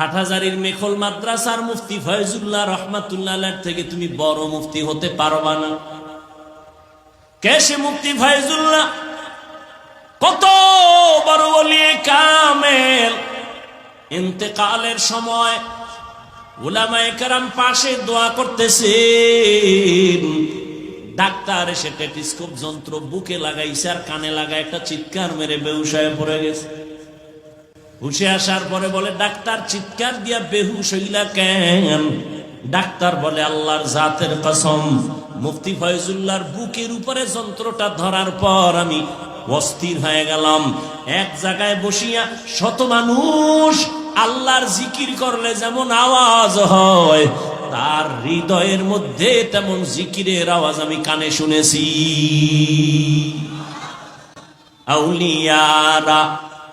হাটহাজারির মেখল মাদ্রাসার মুফতি ফয়জুল্লাহ রহমাতুল্লাহ থেকে তুমি বড় মুফতি হতে পারবা না। কে মুফতি ফয়জুল্লাহ? কত বড় ইন্তেকালের সময় উলামায়ে কেরাম পাশে দোয়া করতেছেন। ডাক্তার এসে টেটিস্কোপ যন্ত্র বুকে লাগাইছে আর কানে লাগায় একটা চিৎকার মেরে বেউসায় পড়ে গেছে। হুশে আসার পরে বলে, ডাক্তার চিৎকার দিয়া বেহুশ হইলা কেন? ডাক্তার বলে, আল্লাহর জাতের কসম, মুফতি ফয়জুল্লাহর বুকের উপরে যন্ত্রটা ধরার পর আমি অস্থির হয়ে গেলাম। এক জায়গায় বসিয়া শত মানুষ আল্লাহর জিকির করলে যেমন আওয়াজ হয়, তার হৃদয়ের মধ্যে তেমন জিকিরের আওয়াজ আমি কানে শুনেছি। আউলিয়ারা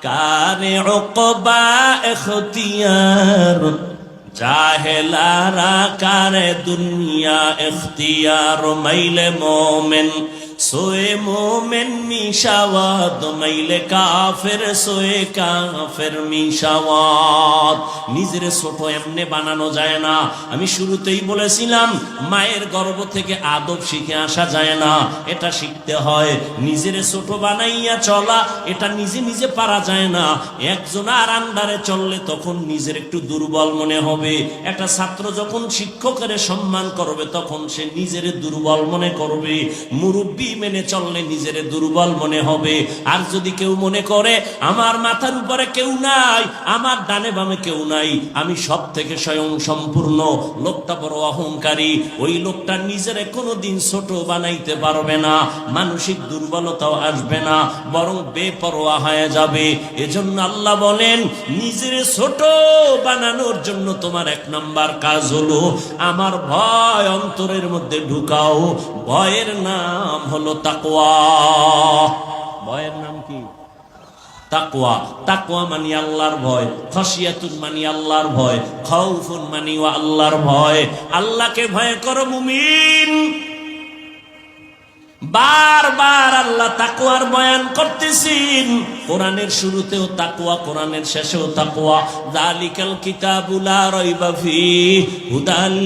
কারে ওকবা এখতিয়ার জাহেলারা কারে দুনিয়া এখতিয়ার মাইলে মোমেন। সোয়ে মোমেন মিশাওয়াত মাইলে কাফের সোয়ে কাফের মিশাওয়াত নিজের ছোট এমনে বানানো যায় না। আমি শুরুতেই বলেছিলাম, মায়ের গর্ভ থেকে আদব শিখে আসা যায় না। এটা শিখতে হয়, নিজের ছোট বানাইয়া চলা, এটা নিজে নিজে পারা যায় না। একজন আর আন্ডারে চললে তখন নিজের একটু দুর্বল মনে হবে। একটা ছাত্র যখন শিক্ষকের সম্মান করবে, তখন সে নিজের দুর্বল মনে করবে। মুরব্বী মেনে চললে নিজের দুর্বল মনে হবে। আর যদি কেউ মনে করে, আমার মাথার উপরে কেউ নাই, আমার ডানে বামে কেউ নাই, আমি সব থেকে স্বয়ং সম্পূর্ণ, লোকটা বড় অহংকারী, ওই লোকটা নিজের কোনোদিন ছোট বানাইতে পারবে না, মানসিক দুর্বলতাও আসবে না, বরং বেপরোয়া হয়ে যাবে। এজন্য আল্লাহ বলেন, নিজের ছোট বানানোর জন্য তোমার এক নাম্বার কাজ হলো, আমার ভয় অন্তরের মধ্যে ঢুকাও। ভয়ের নাম হলো তাকওয়া। ভয়ের নাম কি? তাকওয়া। তাকওয়া মানি আল্লাহর ভয় খসিয়াতুন মানি আল্লাহর ভয়, খাউফুন মানি ও আল্লাহর ভয়। আল্লাহকে ভয় করো মুমিন। বারবার আল্লাহ তাকুয়ার বয়ান করতেছেন। কোরআনের শুরুতেও তাকুয়া কোরআনের শেষেও তাকুয়া জালিকাল কিতাবুলা রাইবা ফি হুদাল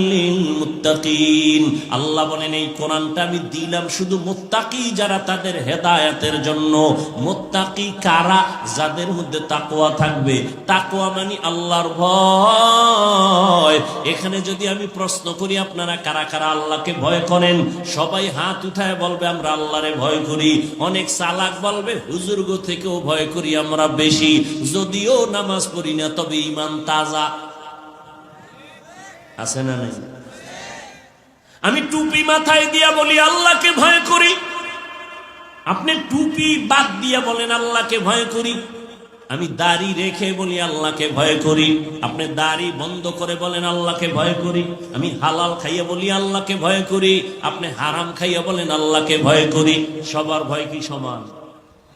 মুত্তাকিন আল্লাহ বলেন, এই কোরআনটা আমি দিলাম শুধু মুত্তাকি যারা তাদের হেদায়েতের জন্য। মুত্তাকি কারা? যাদের মধ্যে তাকুয়া থাকবে। তাকুয়া মানে আল্লাহর ভয়। এখানে যদি আমি প্রশ্ন করি, আপনারা কারা কারা আল্লাহকে ভয় করেন? সবাই হাত উঠায় বলবে, আমরা আল্লাহরে ভয় করি। অনেক চালাক বলবে, হুজুর্গ থেকেও ভয় করি আমরা বেশি। যদিও নামাজ পড়ি না, তবে ইমান তাজা। আছে না নাই? আমি টুপি মাথায় দিয়া বলি, আল্লাহকে ভয় করি। আপনি টুপি বাদ দিয়া বলেন, আল্লাহকে ভয় করি। আমি দাড়ি রেখে বলি, আল্লাহকে ভয় করি। আপনি দাড়ি বন্ধ করে বলেন, আল্লাহকে ভয় করি। আমি হালাল খাইয়া বলি, আল্লাহকে ভয় করি। আপনি হারাম খাইয়া বলেন, আল্লাহকে ভয় করি। সবার ভয় কি সমান?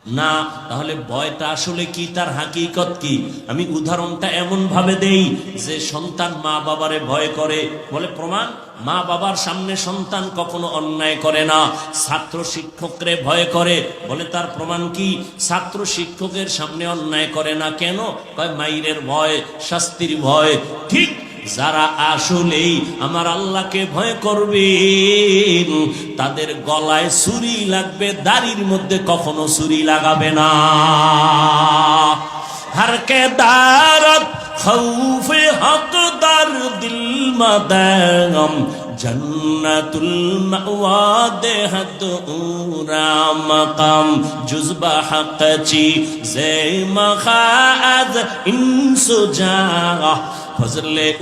না, তাহলে ভয়টা আসলে কি? তার হাকিকত কি? আমি উদাহরণটা এমন ভাবে দেই যে সন্তান মা বাবারে ভয় করে। বলে প্রমাণ, মা বাবার সামনে সন্তান কখনো অন্যায় করে না। ছাত্র শিক্ষকরে ভয় করে। বলে তার প্রমাণ কি? ছাত্র শিক্ষকের সামনে অন্যায় করে না কেন? মাইরের ভয়, শাস্তির ভয়। ঠিক যারা আসলেই আমার আল্লাহকে ভয় করবে তাদের গলায় ছুরি লাগবে, দাড়ির মধ্যে কখনো ছুরি লাগাবে না। হারকে দারত খৌফে হকদার দিল মাদাম জুজবা জে ইনসু জা ফজলে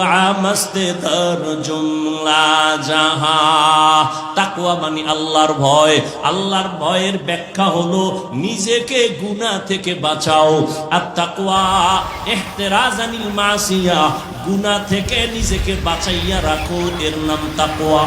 আমস্তে তর জুমলা জাহা। তাকওয়া মানে আল্লাহর ভয়। আল্লাহর ভয়ের ব্যাখ্যা হলো, নিজেকে গুনাহ থেকে বাঁচাও। আর তাকওয়া ইহতিরাজানিল মাসিয়া। গুনাহ থেকে নিজেকে বাঁচাইয়া রাখো, এর নাম তাকওয়া।